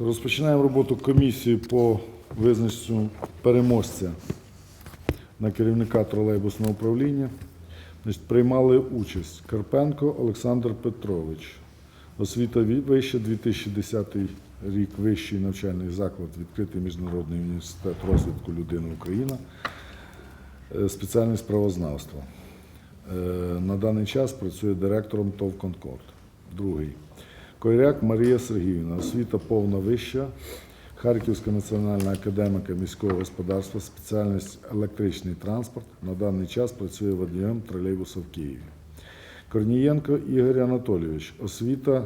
Розпочинаємо роботу комісії по визначенню переможця на керівника тролейбусного управління. Значить, приймали участь Карпенко Олександр Петрович. Освіта ві- вища 2010 рік вищий навчальний заклад, відкритий міжнародний університет розвитку людини Україна, Е, спеціальність правознавства. Е, На даний час працює директором ТОВ Конкорд. Другий. Койряк Марія Сергіївна, освіта повна вища, Харківська національна академіка міського господарства, спеціальність електричний транспорт. На даний час працює водієм тролейбуса в Києві. Корнієнко Ігор Анатолійович, освіта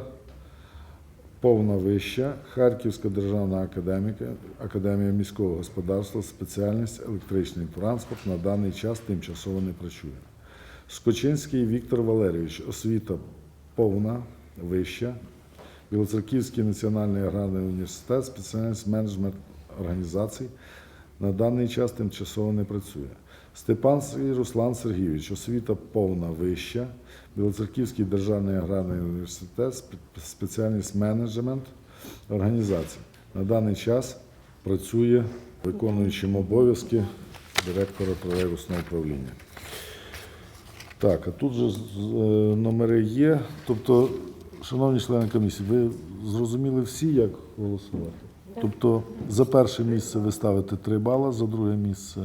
повна вища, Харківська державна академіка, академія міського господарства, спеціальність електричний транспорт. На даний час тимчасово не працює. Скочинський Віктор Валерійович, освіта повна, вища. Білоцерківський національний аграрний університет, спеціальність менеджмент організацій. На даний час тимчасово не працює. Степанський Руслан Сергійович, освіта повна вища. Білоцерківський державний аграрний університет, спеціальність менеджмент організацій. На даний час працює виконуючим обов'язки директора тролейбусного управління. Так, а тут же е, номери є. Тобто, шановні члени комісії, ви зрозуміли всі, як голосувати? Тобто за перше місце ви ставите 3 бала, за друге місце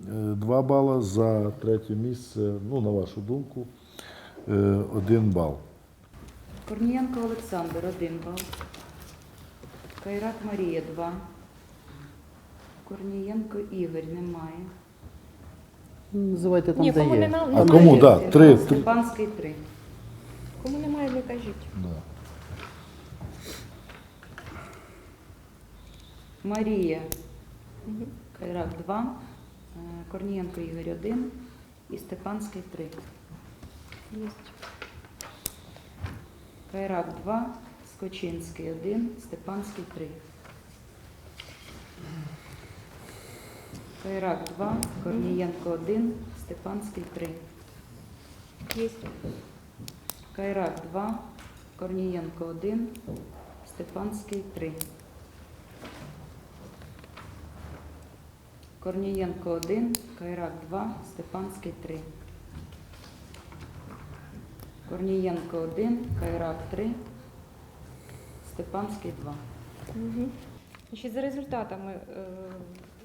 2 бала, за третє місце, ну, на вашу думку, 1 бал. Корнієнко Олександр, 1 бал. Кайрак Марія, 2. Корнієнко Ігор, немає. Називайте там, Ні, де кому є. нема, А немає. кому, да, три, три. Степанський 3. Кому немає, не кажіть. Да. Марія, Кайрак 2. Корнієнко Ігор 1. І Степанський 3. Є. Кайрак 2. Скочинський 1. Степанський 3. Кайрак 2. Корнієнко 1. Степанський 3. Є. Кайрак 2, Корнієнко 1, Степанський 3. Корнієнко 1, Кайрак 2, Степанський 3. Корнієнко 1, Кайрак 3, Степанський 2. Угу. Значить, за результатами е,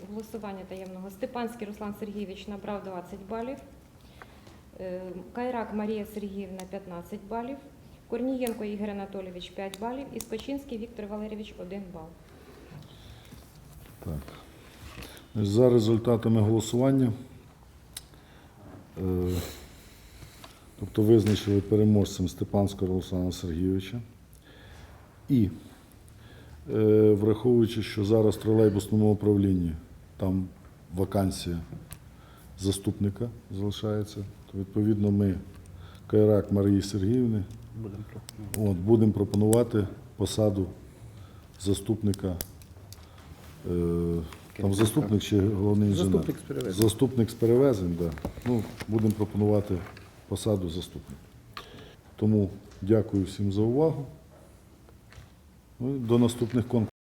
голосування таємного Степанський Руслан Сергійович набрав 20 балів, е, Кайрак Марія Сергіївна 15 балів, Корнієнко Ігор Анатолійович 5 балів і Скочинський Віктор Валерійович 1 бал. Так. За результатами голосування, е, тобто визначили переможцем Степанського Руслана Сергійовича. І е, враховуючи, що зараз в тролейбусному управлінні там вакансія заступника залишається, то відповідно ми Кайрак Марії Сергіївни Будемо пропонувати. От, пропонувати посаду заступника. Е, там заступник чи головний інженер? Заступник з перевезень. Заступник з перевезень, так. Да. Ну, будемо пропонувати посаду заступника. Тому дякую всім за увагу. Ну, до наступних конкурсів.